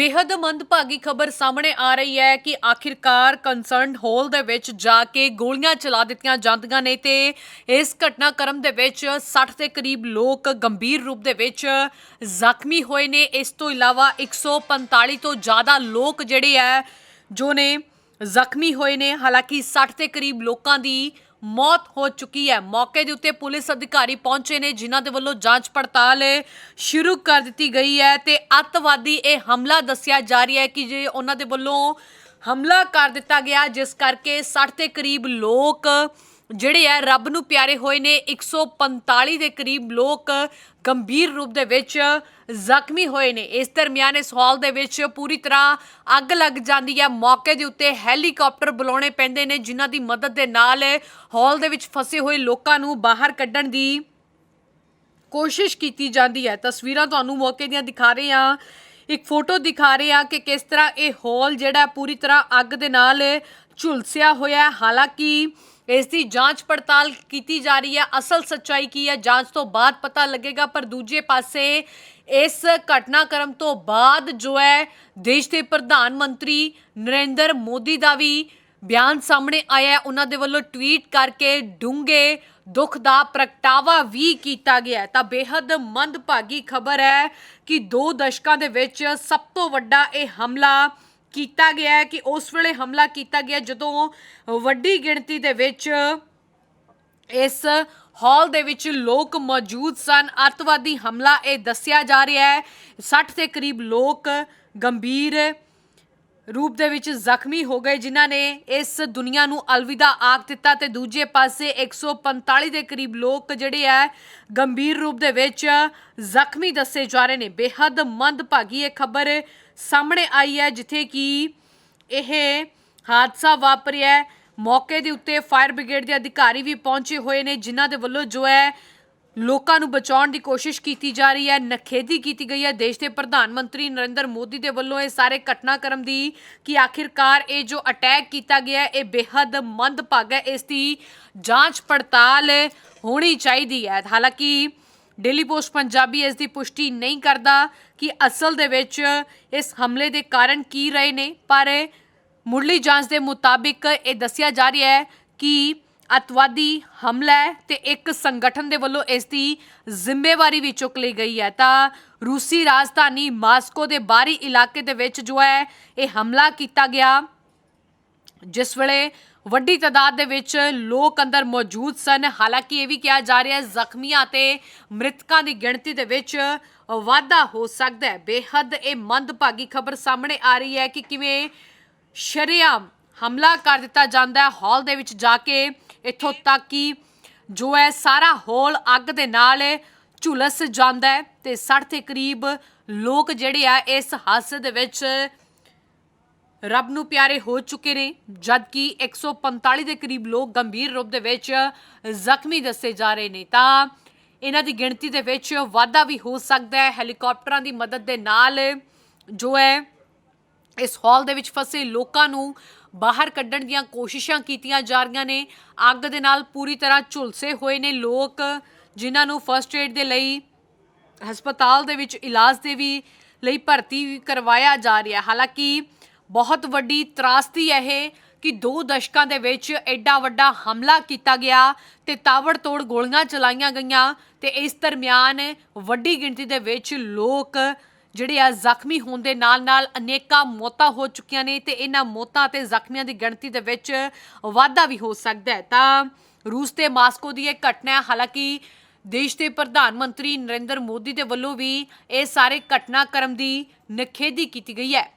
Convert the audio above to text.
ਬੇहद ਮੰਦਭਾਗੀ ਖਬਰ ਸਾਹਮਣੇ ਆ ਰਹੀ ਹੈ ਕਿ ਆਖਿਰਕਾਰ ਕੰਸਰਨਡ ਹਾਲ ਦੇ ਵਿੱਚ ਜਾ ਕੇ ਗੋਲੀਆਂ ਚਲਾ ਦਿੱਤੀਆਂ ਜਾਂਦੀਆਂ ਨੇ ਤੇ ਇਸ ਘਟਨਾਕ੍ਰਮ ਦੇ ਵਿੱਚ 60 ਦੇ ਕਰੀਬ ਲੋਕ ਗੰਭੀਰ ਰੂਪ ਦੇ ਵਿੱਚ ਜ਼ਖਮੀ ਹੋਏ ਨੇ। ਇਸ ਤੋਂ ਇਲਾਵਾ 145 ਤੋਂ ਜ਼ਿਆਦਾ ਲੋਕ ਜਿਹੜੇ ਆ ਜੋ ਨੇ ਜ਼ਖਮੀ ਹੋਏ ਨੇ। ਹਾਲਾਂਕਿ 60 ਦੇ ਕਰੀਬ ਲੋਕਾਂ ਦੀ ਮੌਤ ਹੋ ਚੁੱਕੀ ਹੈ। ਮੌਕੇ ਦੇ ਉੱਤੇ ਪੁਲਿਸ ਅਧਿਕਾਰੀ ਪਹੁੰਚੇ ਨੇ, ਜਿਨ੍ਹਾਂ ਦੇ ਵੱਲੋਂ ਜਾਂਚ ਪੜਤਾਲ ਸ਼ੁਰੂ ਕਰ ਦਿੱਤੀ ਗਈ ਹੈ ਤੇ ਅੱਤਵਾਦੀ ਇਹ ਹਮਲਾ ਦੱਸਿਆ ਜਾ ਰਿਹਾ ਹੈ ਕਿ ਜੇ ਉਹਨਾਂ ਦੇ ਵੱਲੋਂ ਹਮਲਾ ਕਰ ਦਿੱਤਾ ਗਿਆ, ਜਿਸ ਕਰਕੇ 60 ਦੇ ਕਰੀਬ ਲੋਕ ਜਿਹੜੇ ਹੈ ਰੱਬ ਨੂੰ ਪਿਆਰੇ ਹੋਏ ਨੇ 145 ਦੇ ਕਰੀਬ ਲੋਕ ਗੰਭੀਰ ਰੂਪ ਦੇ ਵਿੱਚ ਜ਼ਖਮੀ ਹੋਏ ਨੇ। ਇਸ ਦਰਮਿਆਨ ਇਸ ਹਾਲ ਦੇ ਵਿੱਚ ਪੂਰੀ ਤਰ੍ਹਾਂ ਅੱਗ ਲੱਗ ਜਾਂਦੀ ਹੈ ਮੌਕੇ ਦੇ ਉੱਤੇ ਹੈਲੀਕਾਪਟਰ ਬੁਲਾਉਣੇ ਪੈਂਦੇ ਨੇ, ਜਿਨ੍ਹਾਂ ਦੀ ਮਦਦ ਦੇ ਨਾਲ ਹਾਲ ਦੇ ਵਿੱਚ ਫਸੇ ਹੋਏ ਲੋਕਾਂ ਨੂੰ ਬਾਹਰ ਕੱਢਣ ਦੀ ਕੋਸ਼ਿਸ਼ ਕੀਤੀ ਜਾਂਦੀ ਹੈ। ਤਸਵੀਰਾਂ ਤੁਹਾਨੂੰ ਮੌਕੇ ਦੀਆਂ ਦਿਖਾ ਰਹੇ ਹਾਂ। ਇੱਕ ਫੋਟੋ ਦਿਖਾ ਰਹੇ ਹਾਂ ਕਿ ਕਿਸ ਤਰ੍ਹਾਂ ਇਹ ਹਾਲ ਜਿਹੜਾ ਪੂਰੀ ਤਰ੍ਹਾਂ ਅੱਗ ਦੇ ਨਾਲ ਝੁਲਸਿਆ ਹੋਇਆ ਹੈ। ਹਾਲਾਂਕਿ ਇਸ ਦੀ ਜਾਂਚ ਪੜਤਾਲ ਕੀਤੀ ਜਾ ਰਹੀ ਹੈ, ਅਸਲ ਸੱਚਾਈ ਕੀ ਹੈ, ਜਾਂਚ ਤੋਂ ਬਾਅਦ ਪਤਾ ਲੱਗੇਗਾ, ਪਰ ਦੂਜੇ ਪਾਸੇ ਇਸ ਘਟਨਾਕ੍ਰਮ ਤੋਂ ਬਾਅਦ ਜੋ ਹੈ, ਦੇਸ਼ ਦੇ ਪ੍ਰਧਾਨ ਮੰਤਰੀ ਨਰਿੰਦਰ ਮੋਦੀ ਦਾ ਵੀ ਬਿਆਨ ਸਾਹਮਣੇ ਆਇਆ ਉਹਨਾਂ ਦੇ ਵੱਲੋਂ ਟਵੀਟ ਕਰਕੇ ਡੂੰਘੇ ਦੁੱਖ ਦਾ ਪ੍ਰਗਟਾਵਾ ਵੀ ਕੀਤਾ ਗਿਆ ਤਾਂ ਬੇहद ਮੰਦਭਾਗੀ ਖਬਰ ਹੈ ਕਿ ਦੋ ਦਸ਼ਕਾਂ ਦੇ ਵਿੱਚ ਸਭ ਤੋਂ ਵੱਡਾ ਇਹ ਹਮਲਾ ਕੀਤਾ ਗਿਆ ਹੈ ਕਿ ਉਸ ਵੇਲੇ ਹਮਲਾ ਕੀਤਾ ਗਿਆ ਜਦੋਂ ਵੱਡੀ ਗਿਣਤੀ ਦੇ ਵਿੱਚ ਇਸ ਹਾਲ ਦੇ ਵਿੱਚ ਲੋਕ ਮੌਜੂਦ ਸਨ। ਅੱਤਵਾਦੀ ਹਮਲਾ ਇਹ ਦੱਸਿਆ ਜਾ ਰਿਹਾ ਹੈ। 60 ਦੇ ਕਰੀਬ ਲੋਕ ਗੰਭੀਰ ਰੂਪ ਦੇ ਵਿੱਚ ਜ਼ਖਮੀ ਹੋ ਗਏ, ਜਿਨ੍ਹਾਂ ਨੇ ਇਸ ਦੁਨੀਆ ਨੂੰ ਅਲਵਿਦਾ ਆਖ ਦਿੱਤਾ ਤੇ ਦੂਜੇ ਪਾਸੇ 145 ਦੇ ਕਰੀਬ ਲੋਕ ਜਿਹੜੇ ਆ ਗੰਭੀਰ ਰੂਪ ਦੇ ਵਿੱਚ ਜ਼ਖਮੀ ਦੱਸੇ ਜਾ ਰਹੇ ਨੇ। ਬੇहद ਮੰਦਭਾਗੀ ਇਹ ਖਬਰ ਸਾਹਮਣੇ ਆਈ ਹੈ, ਜਿੱਥੇ ਕਿ ਇਹ ਹਾਦਸਾ ਵਾਪਰਿਆ ਮੌਕੇ ਦੇ ਉੱਤੇ ਫਾਇਰ ਬ੍ਰਿਗੇਡ ਦੇ ਅਧਿਕਾਰੀ ਵੀ ਪਹੁੰਚੇ ਹੋਏ ਨੇ, ਜਿਨ੍ਹਾਂ ਦੇ ਵੱਲੋਂ ਜੋ ਹੈ, ਲੋਕਾਂ ਨੂੰ ਬਚਾਉਣ ਦੀ ਕੋਸ਼ਿਸ਼ ਕੀਤੀ ਜਾ ਰਹੀ ਹੈ, ਨਖੇਦੀ ਕੀਤੀ ਗਈ ਹੈ। ਦੇਸ਼ ਦੇ ਪ੍ਰਧਾਨ ਮੰਤਰੀ ਨਰਿੰਦਰ ਮੋਦੀ ਦੇ ਵੱਲੋਂ ਇਹ ਸਾਰੇ ਘਟਨਾਕ੍ਰਮ ਦੀ ਕਿ ਆਖਿਰਕਾਰ ਇਹ ਜੋ ਅਟੈਕ ਕੀਤਾ ਗਿਆ ਇਹ ਬੇहद ਮੰਦਭਾਗਾ ਹੈ। ਇਸ ਦੀ ਜਾਂਚ ਪੜਤਾਲ ਹੋਣੀ ਚਾਹੀਦੀ ਹੈ। ਹਾਲਾਂਕਿ ਡੇਲੀ ਪੋਸਟ ਪੰਜਾਬੀ ਇਸ ਦੀ ਪੁਸ਼ਟੀ ਨਹੀਂ ਕਰਦਾ ਕਿ ਅਸਲ ਦੇ ਵਿੱਚ ਇਸ ਹਮਲੇ ਦੇ ਕਾਰਨ ਕੀ ਰਹੇ ਨੇ, ਪਰ ਮੁੱਢਲੀ ਜਾਂਚ ਦੇ ਮੁਤਾਬਿਕ ਇਹ ਦੱਸਿਆ ਜਾ ਰਿਹਾ ਹੈ ਕਿ ਅਤਵਾਦੀ ਹਮਲਾ ਹੈ ਤੇ ਇੱਕ ਸੰਗਠਨ ਦੇ ਵੱਲੋਂ ਇਸ ਦੀ ਜ਼ਿੰਮੇਵਾਰੀ ਵੀ ਚੁੱਕ ਲਈ ਗਈ ਹੈ। ਤਾਂ ਰੂਸੀ ਰਾਜਧਾਨੀ ਮਾਸਕੋ ਦੇ ਬਾਹਰੀ ਇਲਾਕੇ ਦੇ ਵਿੱਚ ਜੋ ਹੈ, ਇਹ ਹਮਲਾ ਕੀਤਾ ਗਿਆ। ਜਿਸ ਵੇਲੇ ਵੱਡੀ ਤਾਦਾਦ ਦੇ ਵਿੱਚ ਲੋਕ ਅੰਦਰ ਮੌਜੂਦ ਸਨ, ਹਾਲਾਂਕਿ ਇਹ ਵੀ ਕਿਹਾ ਜਾ ਰਿਹਾ ਹੈ ਜ਼ਖਮੀਆਂ ਤੇ ਮ੍ਰਿਤਕਾਂ ਦੀ ਗਿਣਤੀ ਦੇ ਵਿੱਚ ਵਾਧਾ ਹੋ ਸਕਦਾ ਹੈ। ਬੇਹੱਦ ਇਹ ਮੰਦਭਾਗੀ ਖਬਰ ਸਾਹਮਣੇ ਆ ਰਹੀ ਹੈ ਕਿ ਕਿਵੇਂ ਸ਼ਰੇਆਮ ਹਮਲਾ ਕਰ ਦਿੱਤਾ ਜਾਂਦਾ ਹੈ। ਹਾਲ ਦੇ ਵਿੱਚ ਜਾ ਕੇ ਇੱਥੋਂ ਤੱਕ ਕਿ ਜੋ ਹੈ ਸਾਰਾ ਹਾਲ ਅੱਗ ਦੇ ਨਾਲ ਝੁਲਸ ਜਾਂਦਾ ਹੈ ਤੇ 60 ਦੇ ਕਰੀਬ ਲੋਕ ਜਿਹੜੇ ਆ ਇਸ ਹਾਦਸੇ ਦੇ ਵਿੱਚ ਰੱਬ ਨੂੰ ਪਿਆਰੇ ਹੋ ਚੁੱਕੇ ਨੇ, ਜਦਕਿ 145 ਦੇ ਕਰੀਬ ਲੋਕ ਗੰਭੀਰ ਰੂਪ ਦੇ ਵਿੱਚ ਜ਼ਖਮੀ ਦੱਸੇ ਜਾ ਰਹੇ ਨੇ। ਤਾਂ ਇਹਨਾਂ ਦੀ ਗਿਣਤੀ ਦੇ ਵਿੱਚ ਵਾਧਾ ਵੀ ਹੋ ਸਕਦਾ ਹੈ। ਹੈਲੀਕਾਪਟਰਾਂ ਦੀ ਮਦਦ ਦੇ ਨਾਲ ਜੋ ਹੈ, ਇਸ ਹਾਲ ਦੇ ਵਿੱਚ ਫਸੇ ਲੋਕਾਂ ਨੂੰ ਬਾਹਰ ਕੱਢਣ ਦੀਆਂ ਕੋਸ਼ਿਸ਼ਾਂ ਕੀਤੀਆਂ ਜਾ ਰਹੀਆਂ ਨੇ। ਅੱਗ ਦੇ ਨਾਲ ਪੂਰੀ ਤਰ੍ਹਾਂ ਝੁਲਸੇ ਹੋਏ ਨੇ ਲੋਕ, ਜਿਨ੍ਹਾਂ ਨੂੰ ਫਰਸਟ ਏਡ ਦੇ ਲਈ, ਹਸਪਤਾਲ ਦੇ ਵਿੱਚ ਇਲਾਜ ਦੇ ਵੀ ਲਈ ਭਰਤੀ ਵੀ ਕਰਵਾਇਆ ਜਾ ਰਿਹਾ ਹਾਲਾਂਕਿ ਬਹੁਤ ਵੱਡੀ ਤਰਾਸਦੀ ਹੈ ਇਹ ਕਿ ਦੋ ਦਸ਼ਕਾਂ ਦੇ ਵਿੱਚ ਐਡਾ ਵੱਡਾ ਹਮਲਾ ਕੀਤਾ ਗਿਆ ਤੇ ਤਾਬੜਤੋੜ ਗੋਲੀਆਂ ਚਲਾਈਆਂ ਗਈਆਂ ਤੇ ਇਸ ਦਰਮਿਆਨ ਵੱਡੀ ਗਿਣਤੀ ਦੇ ਵਿੱਚ ਲੋਕ ਜਿਹੜੇ ਆ ਜ਼ਖਮੀ ਹੋਣ ਦੇ ਨਾਲ-ਨਾਲ ਅਨੇਕਾਂ ਮੌਤਾਂ ਹੋ ਚੁੱਕੀਆਂ ਨੇ ਤੇ ਇਹਨਾਂ ਮੌਤਾਂ ਤੇ ਜ਼ਖਮੀਆਂ ਦੀ ਗਿਣਤੀ ਦੇ ਵਿੱਚ ਵਾਧਾ ਵੀ ਹੋ ਸਕਦਾ ਹੈ। ਤਾਂ ਰੂਸ ਤੇ ਮਾਸਕੋ ਦੀ ਇਹ ਘਟਨਾ ਹੈ। ਹਾਲਾਂਕਿ ਦੇਸ਼ ਦੇ ਪ੍ਰਧਾਨ ਮੰਤਰੀ ਨਰਿੰਦਰ ਮੋਦੀ ਦੇ ਵੱਲੋਂ ਵੀ ਇਹ ਸਾਰੇ ਘਟਨਾਕ੍ਰਮ ਦੀ ਨਿਖੇਧੀ ਕੀਤੀ ਗਈ ਹੈ।